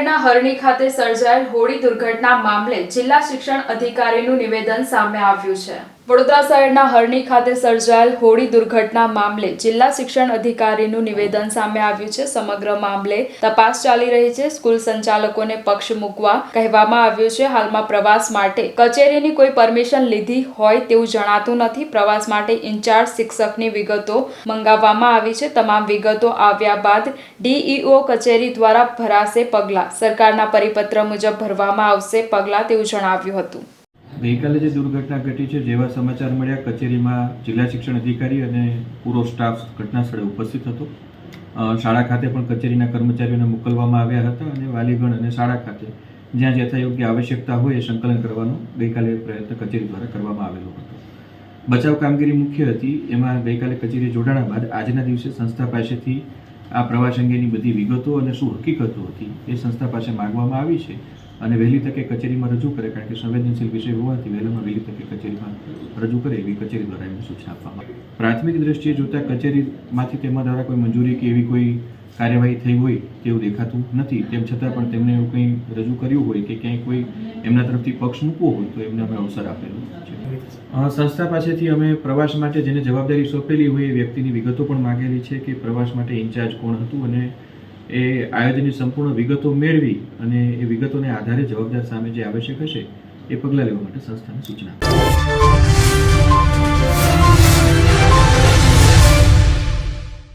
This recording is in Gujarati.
શહેરના હરણી ખાતે સર્જાયેલ હોળી દુર્ઘટના મામલે જિલ્લા શિક્ષણ અધિકારીનું નિવેદન સામે આવ્યું છે. વડોદરા શહેરના હરણી ખાતે સર્જાયેલ હોળી દુર્ઘટના મામલે જિલ્લા શિક્ષણ અધિકારીનું નિવેદન સામે આવ્યું છે. સમગ્ર મામલે તપાસ ચાલી રહી છે. સ્કૂલ સંચાલકોને પક્ષ મૂકવા કહેવામાં આવ્યું છે. હાલમાં પ્રવાસ માટે કચેરીની કોઈ પરમિશન લીધી હોય તેવું જણાતું નથી. પ્રવાસ માટે ઇન્ચાર્જ શિક્ષકની વિગતો મંગાવવામાં આવી છે. તમામ વિગતો આવ્યા બાદ ડીઈઓ કચેરી દ્વારા ભરાશે પગલાં. સરકારના પરિપત્ર મુજબ ભરવામાં આવશે પગલાં તેવું જણાવ્યું હતું. ગઈકાલે જે દુર્ઘટના ઘટી છે, જેવા સમાચાર મળ્યા, કચેરીમાં જિલ્લા શિક્ષણ અધિકારી અને પૂરો સ્ટાફ ઘટના સ્થળે ઉપસ્થિત હતો. શાળા ખાતે પણ કચેરીના કર્મચારીઓને મોકલવામાં આવ્યા હતા અને વાલીગણ અને શાળા ખાતે જ્યાં યથાયોગ્ય આવશ્યકતા હોય એ સંકલન કરવાનો ગઈકાલે પ્રયત્ન કચેરી દ્વારા કરવામાં આવેલો હતો. બચાવ કામગીરી મુખ્ય હતી. એમાં ગઈકાલે કચેરી જોડાણા બાદ આજના દિવસે સંસ્થા પાસેથી આ પ્રવાસ અંગેની બધી વિગતો અને શું હકીકતો હતી એ સંસ્થા પાસે માંગવામાં આવી છે. અને વહેલી તકે કચેરીમાં રજૂ કરે, કારણ કે સંવેદનશીલ વિષય હોવાથી વહેલામાં વહેલી તકે કચેરીમાં રજૂ કરે એવી કચેરી દ્વારા એમને સૂચના આપવામાં. પ્રાથમિક દ્રષ્ટિએ જોતા કચેરીમાંથી તેમાં દ્વારા કોઈ મંજૂરી કે એવી કોઈ કાર્યવાહી થઈ હોય તેવું દેખાતું નથી તેમ છતાં પણ તેમણે એવું કંઈ રજૂ કર્યું હોય કે ક્યાંય કોઈ એમના તરફથી પક્ષ મૂકવો હોય તો એમને અમે અવસર આપેલો છે સંસ્થા પાસેથી અમે પ્રવાસ માટે જેને જવાબદારી સોંપેલી હોય એ વ્યક્તિની વિગતો પણ માંગેલી છે કે પ્રવાસ માટે ઇન્ચાર્જ કોણ હતું અને એ આયોજનની સંપૂર્ણ વિગતો મેળવી અને એ વિગતોને આધારે જવાબદાર સામે જે આવશ્યક હશે એ પગલાં લેવા માટે સંસ્થાને સૂચના.